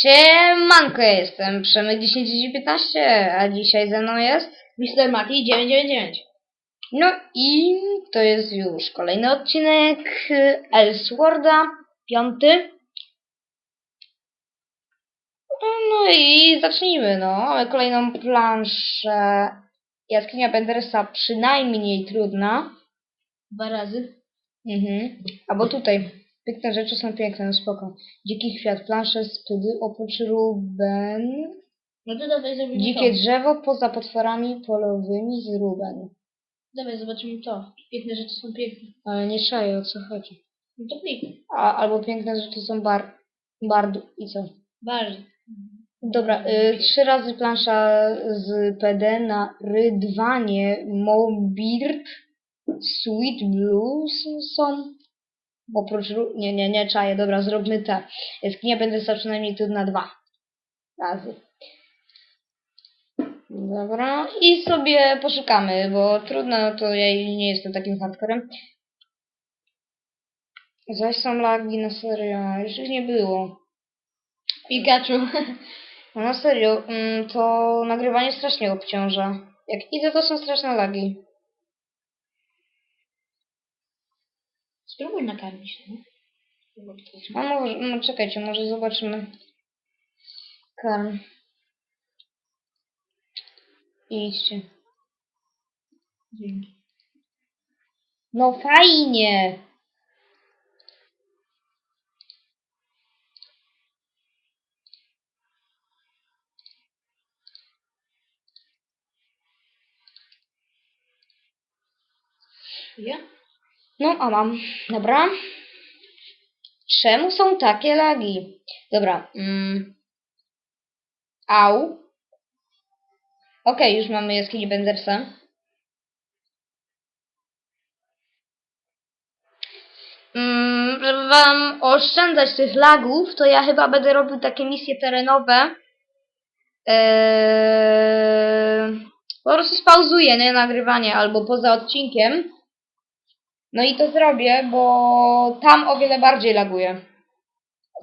Siemanko, jestem Przemek 1015, a dzisiaj ze mną jest... Mr. Mati 999. No i to jest już kolejny odcinek Elsworda, piąty. No i zacznijmy, no. Kolejną planszę. Jaskinia Bendersa przynajmniej trudna. Dwa razy. Mhm. Albo tutaj. Piękne rzeczy są piękne, no spoko. Dziki kwiat, plansze, spydy, oprócz ruben. No to dawaj zrobimy Dzikie to. drzewo poza potworami polowymi z ruben. Dawaj zobaczymy to. Piękne rzeczy są piękne. Ale nie czaję o co chodzi. No to kliknij. A, albo piękne rzeczy są bar, bard i co? Bardzo. Dobra, y, trzy razy plansza z PD na Rydwanie Mobirt Sweet Blues są. Oprócz, nie, nie, nie czaję, dobra, zróbmy te. Jaskinia będę stał przynajmniej tu na dwa razy. Dobra, i sobie poszukamy, bo trudno, no to ja nie jestem takim hardcorem. Zaś są lagi na serio, już ich nie było. Pikachu. No na serio, mm, to nagrywanie strasznie obciąża. Jak idę, to są straszne lagi. Spróbuj nakarmić, no. A może, no czekajcie, może zobaczymy. Karm. Idźcie. Dzięki. No fajnie! Ja? No, a mam. Dobra. Czemu są takie lagi? Dobra. Mm. Au. Okej, już mamy jaskini Bendersa. Mm, żeby wam oszczędzać tych lagów, to ja chyba będę robił takie misje terenowe. Eee, po prostu spauzuję, nie, nagrywanie albo poza odcinkiem. No i to zrobię, bo tam o wiele bardziej laguje.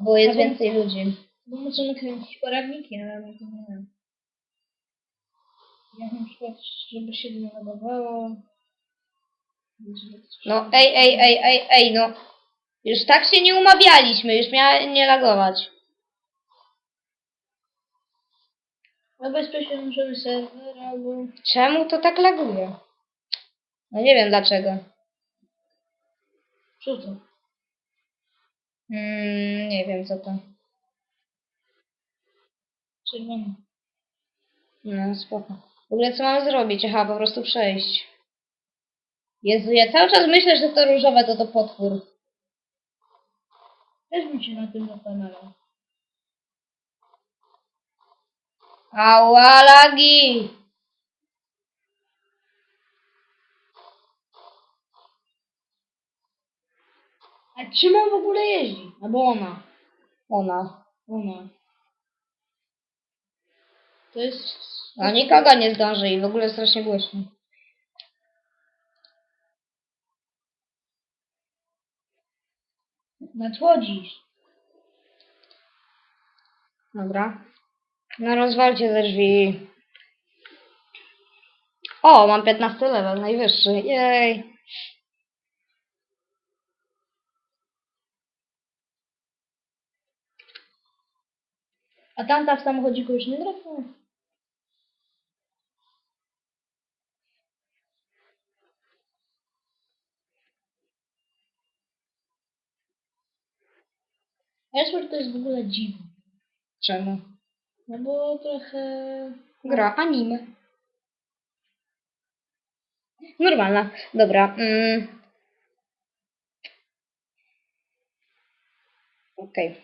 Bo jest Albo- więcej ludzi. Bo możemy kręcić poradniki, ale ja to nie wiem. Jak na przykład, żeby się nie logowało. Żeby coś- No ej, ej, ej, ej, ej, no. Już tak się nie umawialiśmy, już miała nie lagować. No bezpośrednio możemy serwer albo... Czemu to tak laguje? No nie wiem dlaczego. Co to? Mm, nie wiem co to. Czerwony. No spoko. W ogóle co mamy zrobić? Aha, po prostu przejść. Jezu, ja cały czas myślę, że to różowe to to potwór. Też bym się na tym zastanawiał. Ała, lagi! A czym on w ogóle jeździ? Albo ona. Ona. Ona. To jest... A nikogo nie zdąży i w ogóle strasznie głośno. Nadchodzisz. Dobra. No rozwalcie te drzwi. O, mam 15 level, najwyższy. Jej. A tamta w samochodziku już nie drapnęła? Ashford to jest w ogóle dziwne. Czemu? No bo trochę... Gra anime. Normalna. Dobra. Mm. Okej.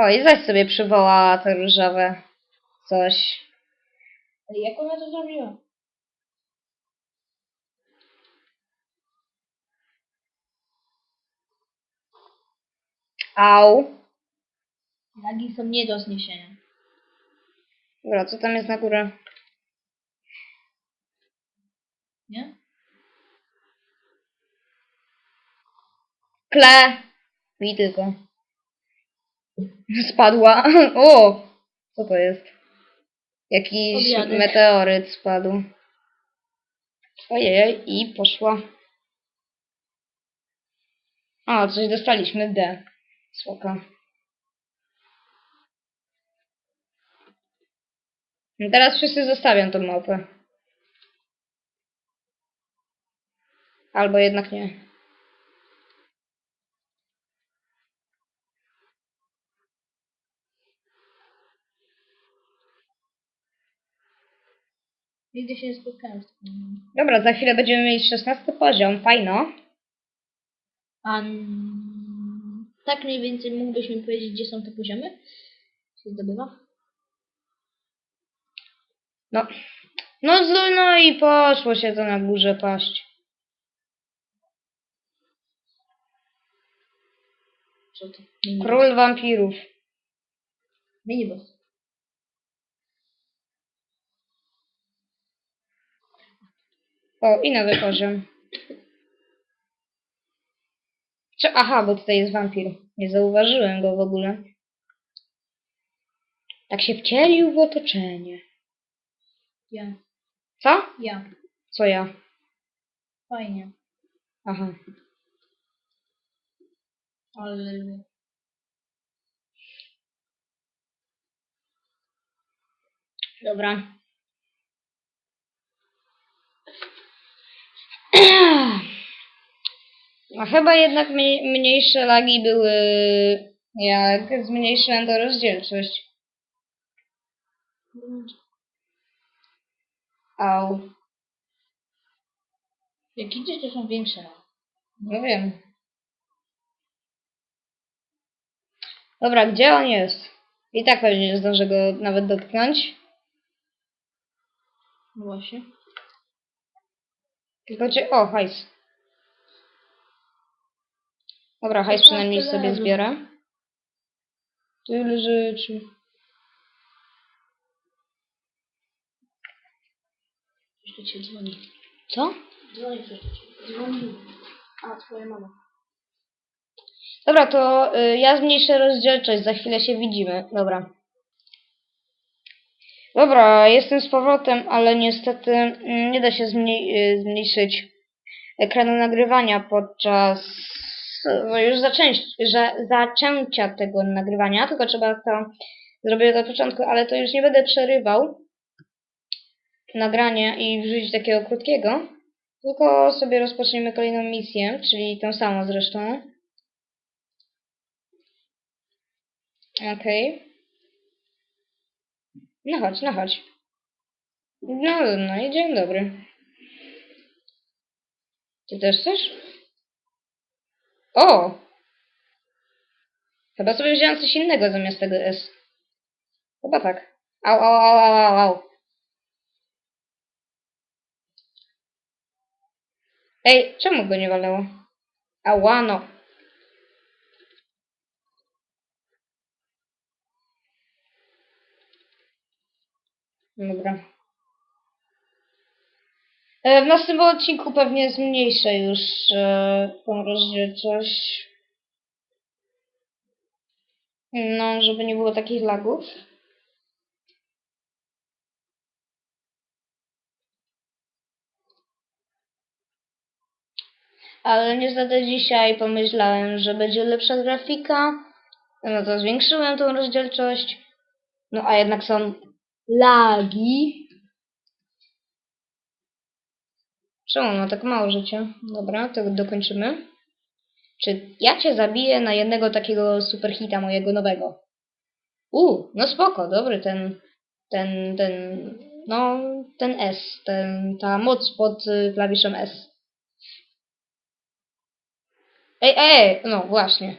O, i zaś sobie przywołała te różowe coś. Ale jak ona to zrobiła? Au. Lagi są nie do zniesienia. Dobra, co tam jest na górę? Nie? Kle. Mi tylko. Spadła. O! Co to jest? Jakiś meteoryt spadł. Ojej, i poszła. O, coś dostaliśmy. D. Spoko. No teraz wszyscy zostawią tą małpę. Albo jednak nie. Nigdy się nie spotkałem z tym. Dobra, za chwilę będziemy mieć 16 poziom. Fajno. A tak mniej więcej mógłbyś mi powiedzieć, gdzie są te poziomy? Się zdobywa? No. No, z- no i poszło się to na górze paść. Co to? Król wampirów. Minibus. O, i nowy poziom. Co? Aha, bo tutaj jest wampir. Nie zauważyłem go w ogóle. Tak się wcielił w otoczenie. Ja. Co? Ja. Co ja? Fajnie. Aha. Ale... Dobra. No chyba jednak mniej, mniejsze lagi były jak zmniejszyłem to rozdzielczość. Au. Jak idziesz, to są większe. No wiem. Dobra, gdzie on jest? I tak pewnie nie zdążę go nawet dotknąć. No właśnie. Cię... O, hajs. Dobra, hajs przynajmniej sobie zbiorę. Tyle rzeczy. Do ciebie dzwoni. Co? Dzwoni. Dzwoni. A, twoja mama. Dobra, to y, ja zmniejszę rozdzielczość, za chwilę się widzimy. Dobra. Dobra, jestem z powrotem, ale niestety mm, nie da się y, zmniejszyć ekranu nagrywania podczas no, już zaczęć, że, zaczęcia tego nagrywania, tylko trzeba to zrobić od początku, ale to już nie będę przerywał nagrania i wrzucić takiego krótkiego, tylko sobie rozpoczniemy kolejną misję, czyli tą samą zresztą. Okej. No chodź, no chodź. No, no i dzień dobry. Ty też chcesz? O! Chyba sobie wziąłem coś innego zamiast tego S. Chyba tak. Au, au, au, au, au, au. Ej, czemu go nie walało? Ała, Dobra. E, W następnym odcinku pewnie zmniejszę już e, tą rozdzielczość. No, żeby nie było takich lagów. Ale niestety dzisiaj pomyślałem, że będzie lepsza grafika. No to zwiększyłem tą rozdzielczość. No a jednak są lagi. Czemu ma tak mało życia? Dobra, to dokończymy. Czy ja cię zabiję na jednego takiego superhita mojego nowego? U, no spoko, dobry ten, ten, ten, no, ten S, ten, ta moc pod y, klawiszem S. Ej, ej, no właśnie.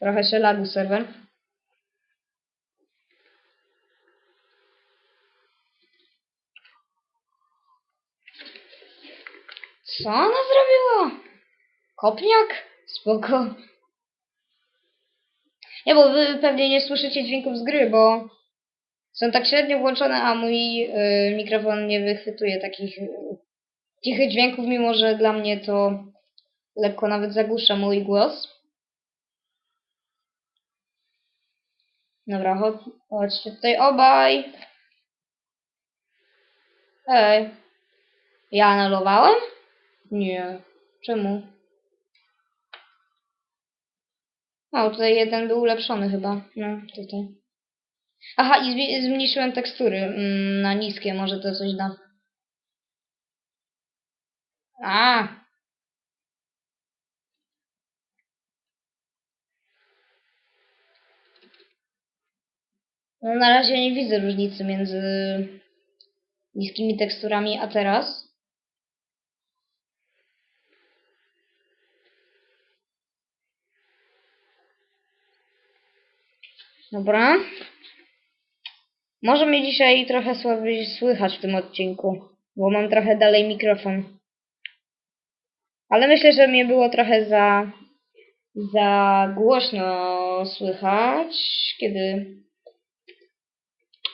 Trochę się lagu serwer. Co ona zrobiła? Kopniak? Spoko. Nie, bo wy pewnie nie słyszycie dźwięków z gry, bo są tak średnio włączone, a mój y, mikrofon nie wychwytuje takich y, cichych dźwięków, mimo że dla mnie to lekko nawet zagłusza mój głos. Dobra, chodź, chodźcie tutaj obaj. Ej. Ja anulowałem? Nie. Czemu? O, tutaj jeden był ulepszony chyba. No, tutaj. Aha, i zmniejszyłem tekstury mm, na niskie, może to coś da. A. No na razie nie widzę różnicy między niskimi teksturami a teraz. Dobra. Może mnie dzisiaj trochę słabiej słychać w tym odcinku, bo mam trochę dalej mikrofon. Ale myślę, że mnie było trochę za, za głośno słychać, kiedy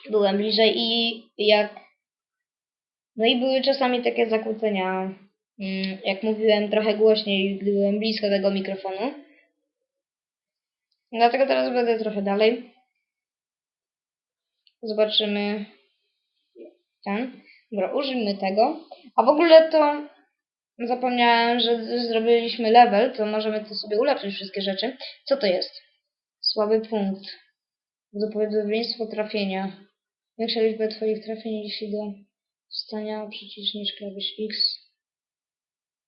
byłem bliżej i jak. No i były czasami takie zakłócenia. mm, Jak mówiłem trochę głośniej, gdy byłem blisko tego mikrofonu. Dlatego teraz będę trochę dalej. Zobaczymy ten. Dobra, użyjmy tego. A w ogóle to zapomniałem, że zrobiliśmy level, to możemy to sobie ulepszyć wszystkie rzeczy. Co to jest? Słaby punkt. Prawdopodobieństwo trafienia. Większa liczba twoich trafień jeśli do stania przyciśniesz klawisz X.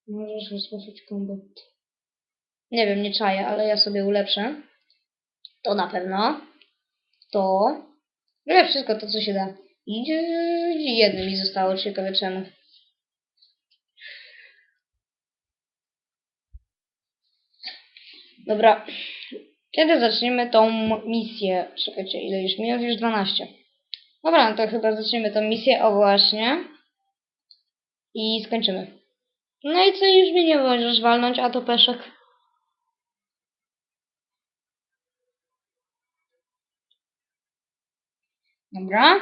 Możesz rozpocząć combo. Nie wiem, nie czaję, ale ja sobie ulepszę. To na pewno. To. No wszystko to, co się da. I jedno mi zostało, ciekawe czemu. Dobra. Kiedy zaczniemy tą misję? Czekajcie, ile już minut? Już 12. Dobra, no to chyba zaczniemy tą misję. O właśnie. I skończymy. No i co, już mnie nie możesz walnąć, a to peszek. Dobra.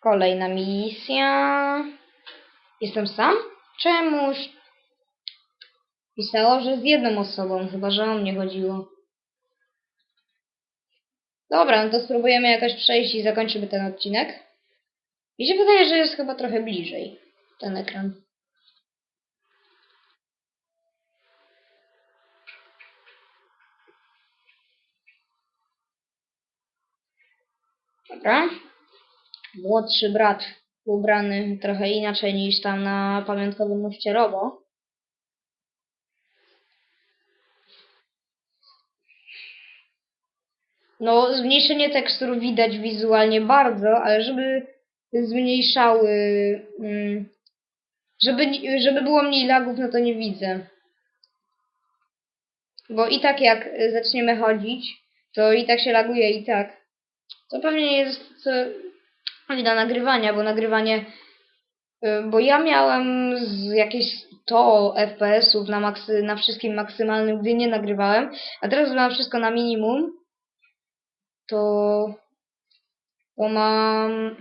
Kolejna misja. Jestem sam? Czemuś? Pisało, że z jedną osobą, chyba że o mnie chodziło. Dobra, no to spróbujemy jakoś przejść i zakończymy ten odcinek. Mi się wydaje, że jest chyba trochę bliżej ten ekran. Dobra. Młodszy brat ubrany trochę inaczej niż tam na pamiątkowym moście Robo. No, zmniejszenie tekstur widać wizualnie bardzo, ale żeby zmniejszały, mm, żeby, żeby było mniej lagów, no to nie widzę. Bo i tak jak zaczniemy chodzić, to i tak się laguje i tak. To pewnie jest co, wina nagrywania, bo nagrywanie, y, bo ja miałem z jakieś 100 FPS-ów na, maksy, na wszystkim maksymalnym, gdy nie nagrywałem, a teraz mam wszystko na minimum, to, to mam,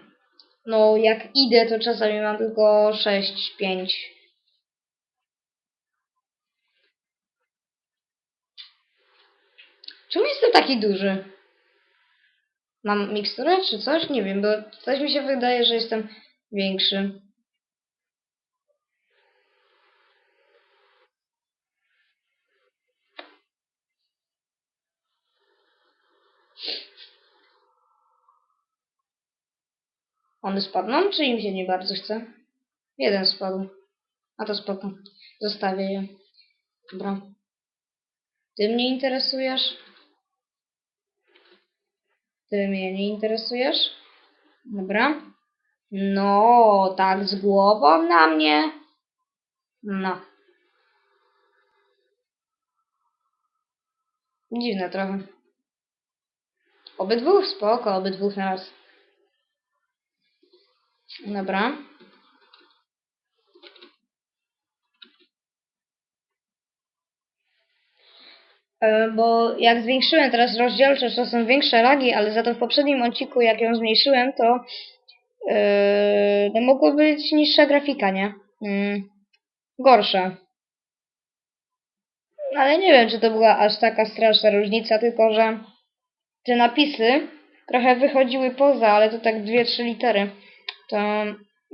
no jak idę, to czasami mam tylko 6, 5. Czemu jestem taki duży? Mam miksturę czy coś? Nie wiem, bo coś mi się wydaje, że jestem większy. One spadną, czy im się nie bardzo chce? Jeden spadł. A to spoko. Zostawię je. Dobra. Ty mnie interesujesz? Ty mnie nie interesujesz? Dobra. No, tak z głową na mnie. No. Dziwne trochę. Obydwóch spoko, obydwóch na raz. Dobra. Bo jak zwiększyłem teraz rozdzielczość, to są większe lagi, ale za to w poprzednim odcinku, jak ją zmniejszyłem, to yy, no mogło być niższa grafika, nie? Mm, gorsza. Ale nie wiem, czy to była aż taka straszna różnica, tylko że te napisy trochę wychodziły poza, ale to tak dwie, trzy litery. To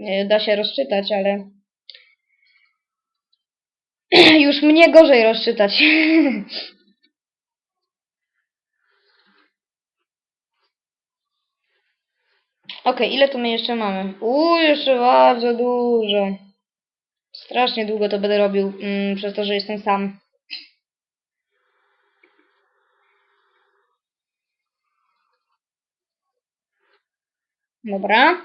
e, da się rozczytać, ale już mnie gorzej rozczytać. Okej, ile to my jeszcze mamy? Uuu, jeszcze bardzo dużo. Strasznie długo to będę robił, mm, przez to, że jestem sam. Dobra.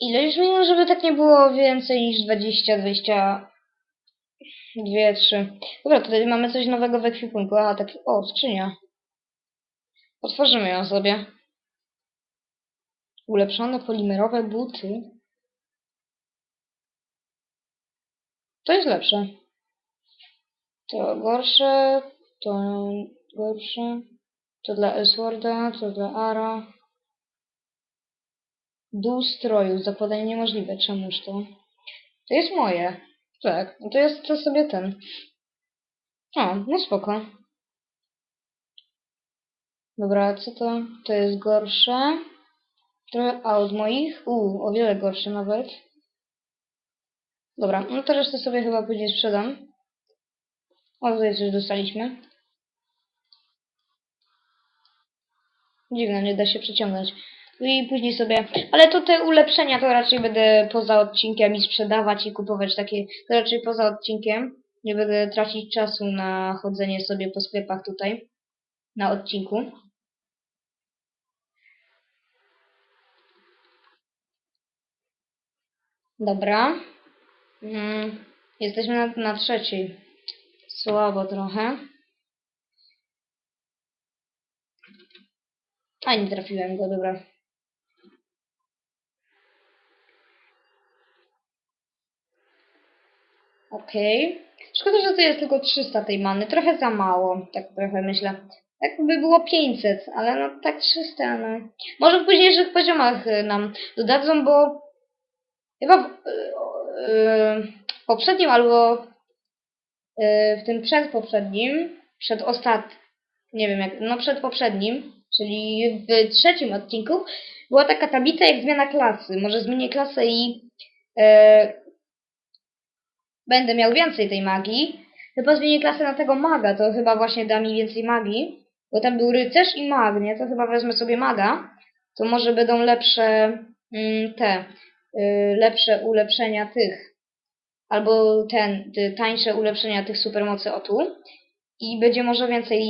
Ile już minut, żeby tak nie było więcej niż 20, 20, 2, 3. Dobra, tutaj mamy coś nowego w ekwipunku. Aha, tak, o, skrzynia. Otworzymy ją sobie. Ulepszone polimerowe buty. To jest lepsze. To gorsze, to gorsze. To dla Elsworda, to dla Ara. Dół stroju, zakładanie niemożliwe. Czemuż to? To jest moje. Tak, to jest to sobie ten. O, no spoko. Dobra, co to? To jest gorsze. Trochę, a od moich? Uuu, o wiele gorsze nawet. Dobra, no to resztę sobie chyba później sprzedam. O, tutaj coś dostaliśmy. Dziwne, nie da się przeciągnąć. I później sobie... Ale to te ulepszenia to raczej będę poza odcinkiem i sprzedawać i kupować takie... To raczej poza odcinkiem. Nie będę tracić czasu na chodzenie sobie po sklepach tutaj. Na odcinku. Dobra. Mm, jesteśmy na, na trzeciej. Słabo trochę. A nie trafiłem go, dobra. Okej. Szkoda, że to jest tylko 300 tej many. Trochę za mało, tak trochę myślę. Tak by było 500, ale no tak 300, no. Może w późniejszych poziomach y, nam dodadzą, bo chyba w, y, y, w poprzednim albo y, w tym przedpoprzednim, przedostat, nie wiem jak, no przedpoprzednim, czyli w trzecim odcinku była taka tablica jak zmiana klasy. Może zmienię klasę i e, będę miał więcej tej magii. Chyba zmienię klasę na tego maga, to chyba właśnie da mi więcej magii. Bo tam był rycerz i mag, nie? To chyba wezmę sobie maga. To może będą lepsze mm, te, lepsze ulepszenia tych. Albo ten, te tańsze ulepszenia tych supermocy o tu. I będzie może więcej,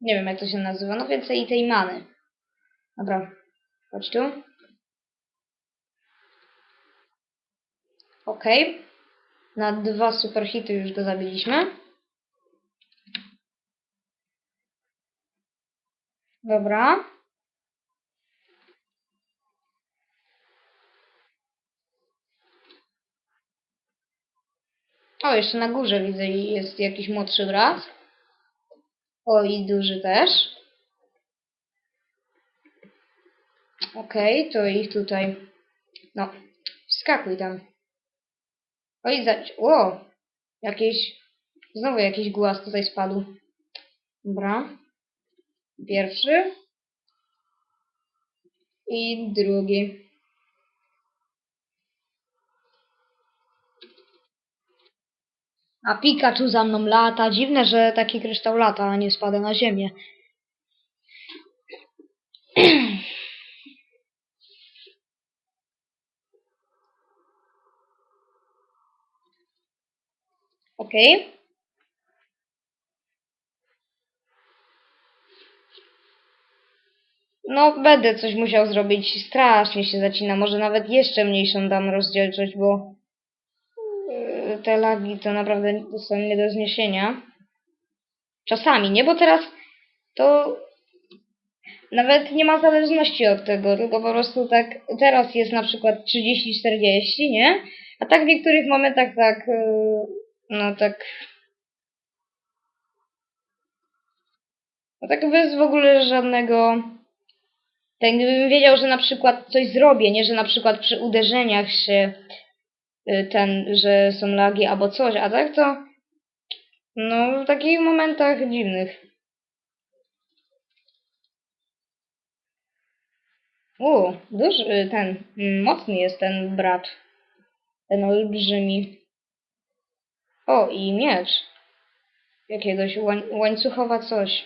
nie wiem jak to się nazywa, no więcej tej many. Dobra, chodź tu. Okej. Na dwa super hity już go zabiliśmy. Dobra. O, jeszcze na górze widzę jest jakiś młodszy brat. O, i duży też. Okej, to ich tutaj. No, wskakuj tam. Oj, za... O! Jakieś... Znowu jakiś głaz tutaj spadł. Dobra. Pierwszy. I drugi. A Pikachu za mną lata. Dziwne, że taki kryształ lata, a nie spada na ziemię. Okej. No, będę coś musiał zrobić. Strasznie się zacina. Może nawet jeszcze mniejszą dam rozdzielczość, bo te lagi to naprawdę są nie do zniesienia. Czasami, nie? Bo teraz to nawet nie ma zależności od tego, tylko po prostu tak teraz jest na przykład 30-40, nie? A tak w niektórych momentach tak, yy, no tak No tak bez w ogóle żadnego... Tak gdybym wiedział, że na przykład coś zrobię, nie, że na przykład przy uderzeniach się y, ten, że są lagi albo coś, a tak to no w takich momentach dziwnych. U, duży y, ten, mm, mocny jest ten brat. Ten olbrzymi. O, i miecz. Jakiegoś łań, łańcuchowa coś.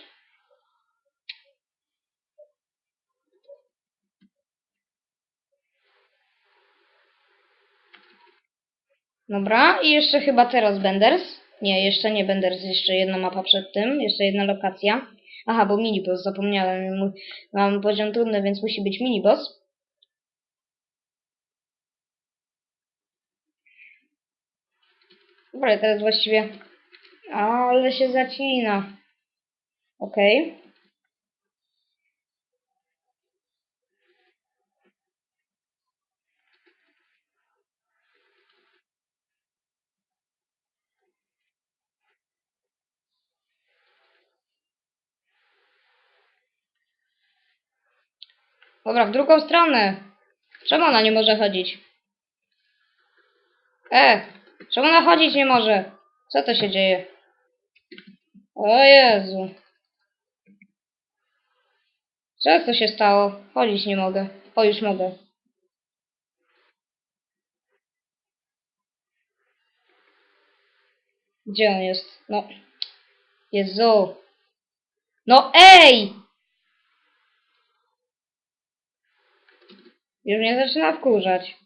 Dobra, i jeszcze chyba teraz Benders. Nie, jeszcze nie Benders, jeszcze jedna mapa przed tym, jeszcze jedna lokacja. Aha, bo miniboss, zapomniałem. Mam poziom trudny, więc musi być miniboss. Dobra, teraz właściwie... Ale się zacina. Okej. Dobra, w drugą stronę. Czemu ona nie może chodzić? E, czemu ona chodzić nie może? Co to się dzieje? O Jezu. Co to się stało? Chodzić nie mogę. O, już mogę. Gdzie on jest? No. Jezu. No ej! Już mnie zaczyna wkurzać.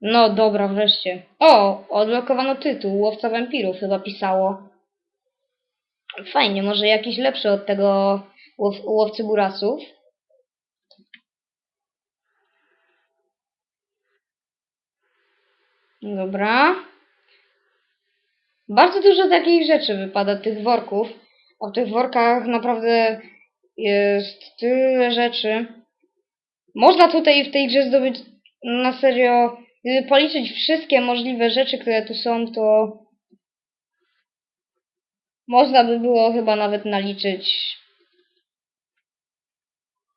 No dobra, wreszcie. O, odblokowano tytuł. Łowca wampirów chyba pisało. Fajnie, może jakiś lepszy od tego łow, łowcy burasów. Dobra. Bardzo dużo takich rzeczy wypada, tych worków. O tych workach naprawdę jest tyle rzeczy. Można tutaj w tej grze zdobyć na serio, gdyby policzyć wszystkie możliwe rzeczy, które tu są, to można by było chyba nawet naliczyć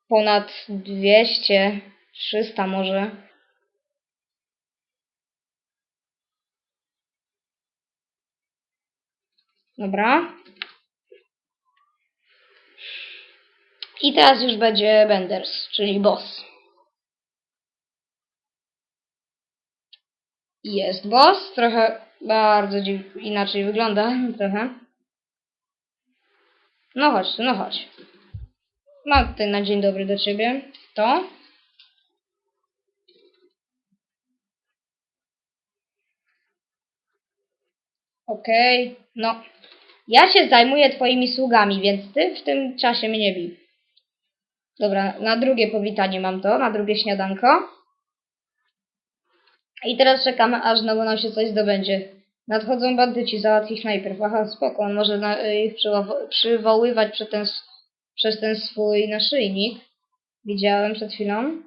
ponad 200, 300 może. Dobra. I teraz już będzie Benders, czyli boss. Jest boss, trochę bardzo inaczej wygląda, trochę. No chodź, no chodź. Mam tutaj na dzień dobry do ciebie. To. Okej, no. Ja się zajmuję twoimi sługami, więc ty w tym czasie mnie bij. Dobra, na drugie powitanie mam to, na drugie śniadanko. I teraz czekamy, aż znowu nam się coś zdobędzie. Nadchodzą bandyci, załatw ich najpierw. Aha, spoko, on może y, ich przywo- przywoływać przez ten, przez ten swój naszyjnik. Widziałem przed chwilą.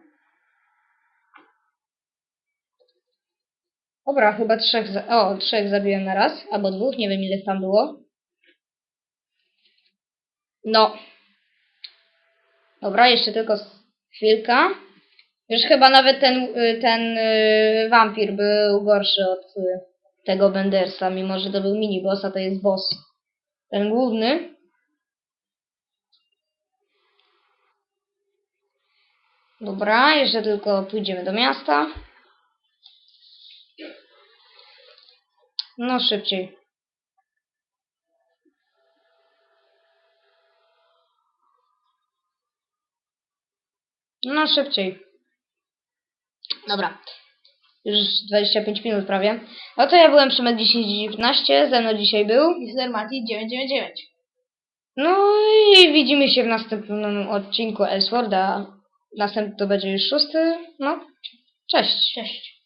Dobra, chyba trzech, o, trzech zabiłem na raz, albo dwóch, nie wiem ile tam było. No. Dobra, jeszcze tylko chwilka. Już chyba nawet ten, y, ten y, wampir był gorszy od y, tego Bendersa, mimo że to był mini boss, a to jest boss. Ten główny. Dobra, jeszcze tylko pójdziemy do miasta. No szybciej. No szybciej. Dobra. Już 25 minut prawie. No to ja byłem Przemek 1019, ze mną dzisiaj był. Mr. Mati 999. No i widzimy się w następnym odcinku Elsworda. Następny to będzie już szósty. No, cześć. Cześć.